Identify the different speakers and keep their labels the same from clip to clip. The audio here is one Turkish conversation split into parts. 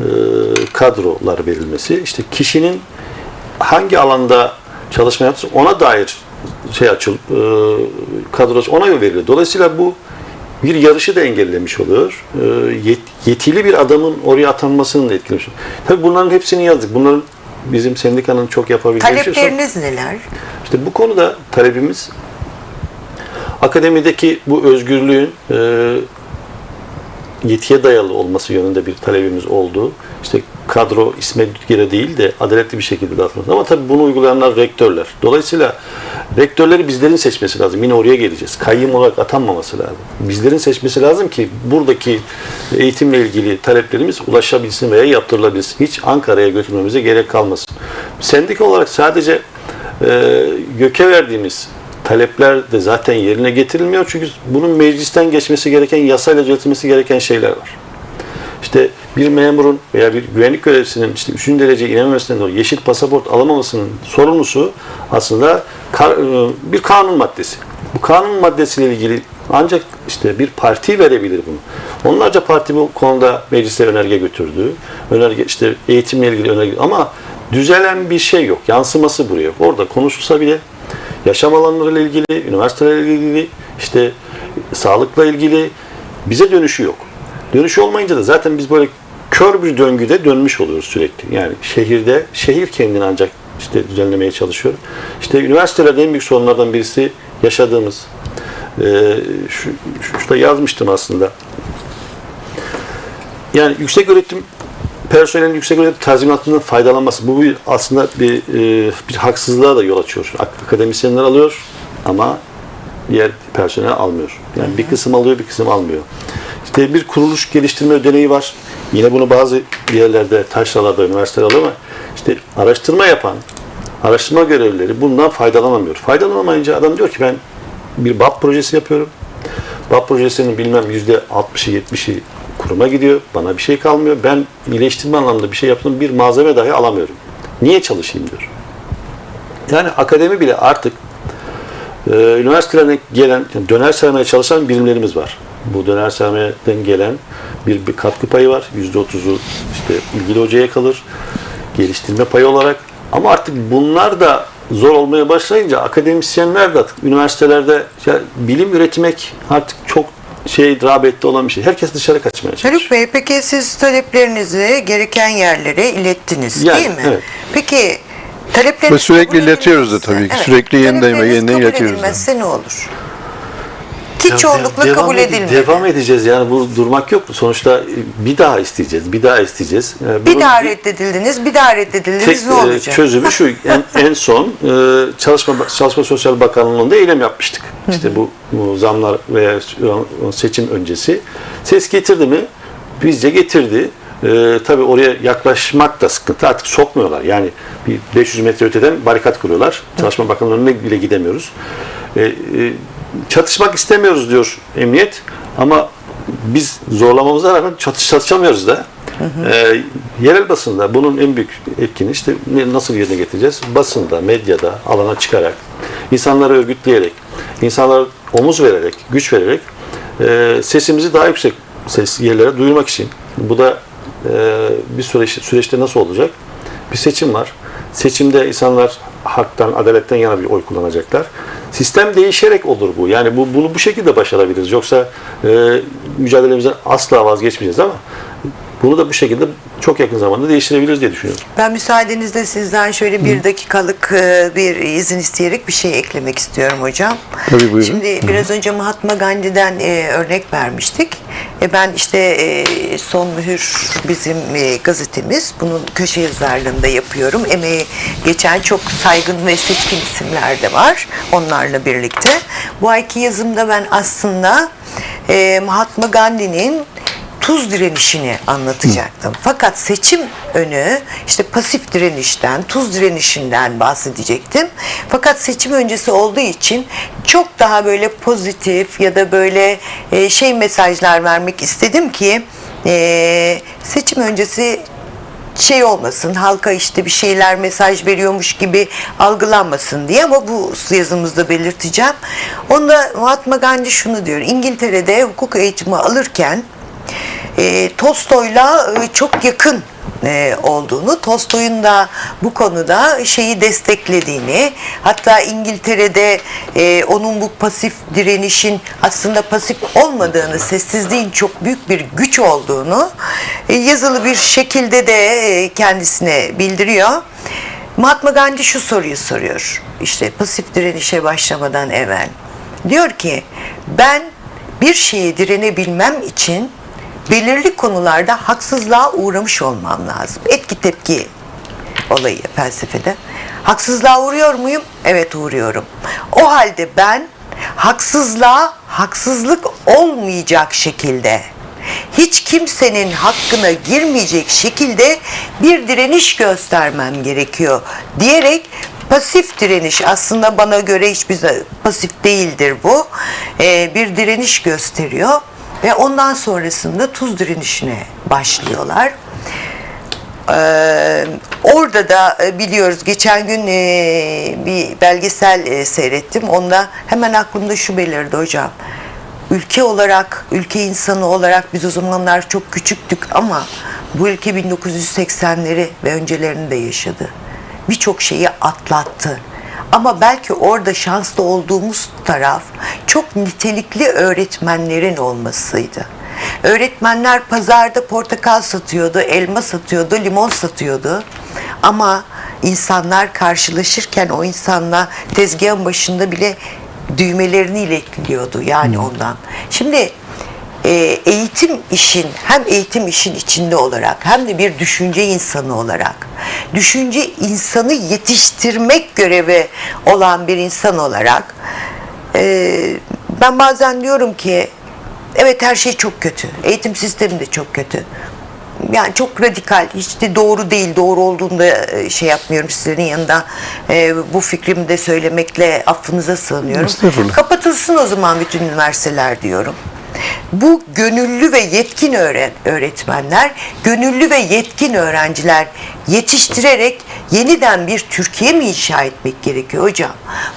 Speaker 1: e, kadrolar verilmesi, işte kişinin hangi alanda çalışma yaptı ona dair şey açıl e, kadrosu ona göre veriliyor. Dolayısıyla bu bir yarışı da engellemiş oluyor. E, yet- yetili bir adamın oraya atanmasını da etkilemiş. Tabii bunların hepsini yazdık. Bunların bizim sendikanın çok yapabileceği bir şey.
Speaker 2: Talepleriniz neler?
Speaker 1: İşte bu konuda talebimiz akademideki bu özgürlüğün yetiye dayalı olması yönünde bir talebimiz oldu. İşte kadro isme göre değil de adaletli bir şekilde dağıtılması. Ama tabii bunu uygulayanlar rektörler. Dolayısıyla rektörleri bizlerin seçmesi lazım. Yine oraya geleceğiz. Kayyum olarak atanmaması lazım. Bizlerin seçmesi lazım ki buradaki eğitimle ilgili taleplerimiz ulaşabilsin veya yaptırılabilsin. Hiç Ankara'ya götürmemize gerek kalmasın. Sendika olarak sadece e, göke verdiğimiz talepler de zaten yerine getirilmiyor. Çünkü bunun meclisten geçmesi gereken, yasayla düzeltilmesi gereken şeyler var. İşte bir memurun veya bir güvenlik görevlisinin işte 3. dereceye inememesinden dolayı yeşil pasaport alamamasının sorumlusu aslında e, bir kanun maddesi. Bu kanun maddesiyle ilgili ancak işte bir parti verebilir bunu. Onlarca parti bu konuda meclise önerge götürdü. Önerge işte eğitimle ilgili önerge ama düzelen bir şey yok. Yansıması buraya. yok. Orada konuşulsa bile yaşam alanlarıyla ilgili, üniversitelerle ilgili, işte sağlıkla ilgili bize dönüşü yok. Dönüşü olmayınca da zaten biz böyle kör bir döngüde dönmüş oluyoruz sürekli. Yani şehirde, şehir kendini ancak işte düzenlemeye çalışıyor. İşte üniversitelerde en büyük sorunlardan birisi yaşadığımız, e, şu, şu- şurada yazmıştım aslında. Yani yüksek öğretim personelin yüksek öğretim tazminatından faydalanması bu bir, aslında bir e, bir haksızlığa da yol açıyor. Ak- Akademisyenler alıyor ama diğer personel almıyor. Yani bir kısım alıyor, bir kısım almıyor. İşte bir kuruluş geliştirme ödeneği var. Yine bunu bazı yerlerde, taşralarda, üniversiteler alıyor ama işte araştırma yapan, araştırma görevlileri bundan faydalanamıyor. Faydalanamayınca adam diyor ki ben bir BAP projesi yapıyorum. BAP projesinin bilmem yüzde 60'ı 70'i kuruma gidiyor. Bana bir şey kalmıyor. Ben iyileştirme anlamında bir şey yaptım. Bir malzeme dahi alamıyorum. Niye çalışayım diyor. Yani akademi bile artık e, üniversitelerden gelen, yani döner sermaye çalışan birimlerimiz var. Bu döner sermayeden gelen bir, bir katkı payı var. Yüzde otuzu işte ilgili hocaya kalır. Geliştirme payı olarak. Ama artık bunlar da zor olmaya başlayınca akademisyenler de artık üniversitelerde ya, bilim üretmek artık çok şey rağbette olan bir şey. Herkes dışarı kaçmaya çalışıyor.
Speaker 2: Haluk Bey peki siz taleplerinizi gereken yerlere ilettiniz
Speaker 1: Yani,
Speaker 2: değil mi?
Speaker 1: evet.
Speaker 2: Peki talepleriniz
Speaker 3: Ve sürekli
Speaker 2: kabul
Speaker 3: iletiyoruz da tabii ki. Sürekli yeniden ve
Speaker 2: talepleriniz
Speaker 3: yeniden
Speaker 2: kabul
Speaker 3: iletiyoruz da.
Speaker 2: edilmezse ne olur? Ki
Speaker 1: Ya
Speaker 2: çoğunlukla
Speaker 1: devam
Speaker 2: kabul edilmedi.
Speaker 1: Devam edeceğiz yani bu durmak yok. Sonuçta bir daha isteyeceğiz, bir daha isteyeceğiz. Ee,
Speaker 2: bir
Speaker 1: bunun
Speaker 2: daha reddedildiniz, bir daha reddedildiniz
Speaker 1: tek
Speaker 2: ne
Speaker 1: e,
Speaker 2: olacak?
Speaker 1: çözümü şu. En, en son e, Çalışma Çalışma Sosyal Bakanlığı'nda eylem yapmıştık. İşte bu, bu zamlar veya seçim öncesi. Ses getirdi mi? Bizce getirdi. E, tabii oraya yaklaşmak da sıkıntı. Artık sokmuyorlar. Yani bir 500 metre öteden barikat kuruyorlar. Çalışma Bakanlığı'na bile gidemiyoruz. E, e, çatışmak istemiyoruz diyor emniyet ama biz zorlamamıza rağmen çatış çatışamıyoruz da. Ee, yerel basında bunun en büyük etkini işte nasıl yerine getireceğiz? Basında, medyada, alana çıkarak, insanları örgütleyerek, insanlara omuz vererek, güç vererek e, sesimizi daha yüksek ses yerlere duyurmak için. Bu da e, bir süreç, süreçte nasıl olacak? Bir seçim var. Seçimde insanlar haktan, adaletten yana bir oy kullanacaklar. Sistem değişerek olur bu. Yani bu bunu bu şekilde başarabiliriz. Yoksa e, mücadelemizden asla vazgeçmeyeceğiz ama bunu da bu şekilde çok yakın zamanda değiştirebiliriz diye düşünüyorum.
Speaker 2: Ben müsaadenizle sizden şöyle bir dakikalık e, bir izin isteyerek bir şey eklemek istiyorum hocam.
Speaker 3: Tabii, buyurun.
Speaker 2: Şimdi biraz önce Mahatma Gandhi'den e, örnek vermiştik. E, ben işte e, Son Mühür bizim e, gazetemiz. Bunun köşe yazarlığında yapıyorum. Emeği geçen çok saygın ve seçkin isimler de var onlarla birlikte. Bu ayki yazımda ben aslında e, Mahatma Gandhi'nin tuz direnişini anlatacaktım. Fakat seçim önü işte pasif direnişten, tuz direnişinden bahsedecektim. Fakat seçim öncesi olduğu için çok daha böyle pozitif ya da böyle e, şey mesajlar vermek istedim ki e, seçim öncesi şey olmasın, halka işte bir şeyler mesaj veriyormuş gibi algılanmasın diye ama bu yazımızda belirteceğim. Onda Mahatma Gandhi şunu diyor, İngiltere'de hukuk eğitimi alırken e, Tolstoy'la e, çok yakın e, olduğunu, Tolstoy'un da bu konuda şeyi desteklediğini, hatta İngiltere'de e, onun bu pasif direnişin aslında pasif olmadığını, sessizliğin çok büyük bir güç olduğunu e, yazılı bir şekilde de e, kendisine bildiriyor. Mahatma Gandhi şu soruyu soruyor. İşte pasif direnişe başlamadan evvel. Diyor ki ben bir şeye direnebilmem için belirli konularda haksızlığa uğramış olmam lazım. Etki tepki olayı felsefede. Haksızlığa uğruyor muyum? Evet uğruyorum. O halde ben haksızlığa haksızlık olmayacak şekilde hiç kimsenin hakkına girmeyecek şekilde bir direniş göstermem gerekiyor diyerek pasif direniş aslında bana göre hiçbir pasif değildir bu Ee, bir direniş gösteriyor ve ondan sonrasında tuz direnişine başlıyorlar. Ee, orada da e, biliyoruz geçen gün e, bir belgesel e, seyrettim. Onda hemen aklımda şu belirdi hocam. Ülke olarak, ülke insanı olarak biz o zamanlar çok küçüktük ama bu ülke 1980'leri ve öncelerini de yaşadı. Birçok şeyi atlattı. Ama belki orada şanslı olduğumuz taraf çok nitelikli öğretmenlerin olmasıydı. Öğretmenler pazarda portakal satıyordu, elma satıyordu, limon satıyordu. Ama insanlar karşılaşırken o insanla tezgahın başında bile düğmelerini iletiliyordu yani ondan. Şimdi e, eğitim işin hem eğitim işin içinde olarak hem de bir düşünce insanı olarak düşünce insanı yetiştirmek görevi olan bir insan olarak e, ben bazen diyorum ki evet her şey çok kötü. Eğitim sistemi de çok kötü. Yani çok radikal, hiç de doğru değil, doğru olduğunu da e, şey yapmıyorum sizlerin yanında. E, bu fikrimi de söylemekle affınıza sığınıyorum. Kapatılsın o zaman bütün üniversiteler diyorum. Bu gönüllü ve yetkin öğretmenler, gönüllü ve yetkin öğrenciler yetiştirerek yeniden bir Türkiye mi inşa etmek gerekiyor hocam?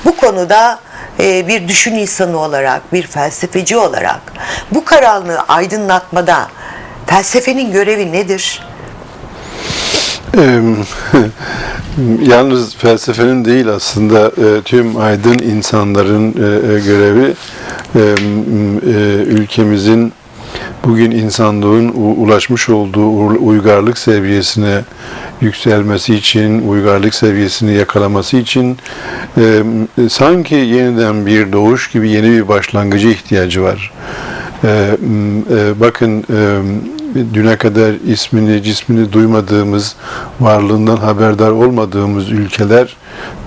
Speaker 2: Bu konuda e, bir düşün insanı olarak, bir felsefeci olarak bu karanlığı aydınlatmada felsefenin görevi nedir?
Speaker 3: Yalnız felsefenin değil aslında e, tüm aydın insanların e, görevi ülkemizin bugün insanlığın ulaşmış olduğu uygarlık seviyesine yükselmesi için, uygarlık seviyesini yakalaması için e, sanki yeniden bir doğuş gibi yeni bir başlangıcı ihtiyacı var. E, e, bakın e, düne kadar ismini, cismini duymadığımız, varlığından haberdar olmadığımız ülkeler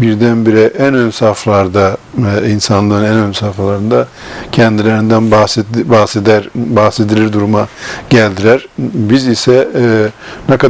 Speaker 3: birdenbire en ön saflarda, e, insanlığın en ön safhalarında kendilerinden bahsed- bahseder, bahsedilir duruma geldiler. Biz ise e, ne kadar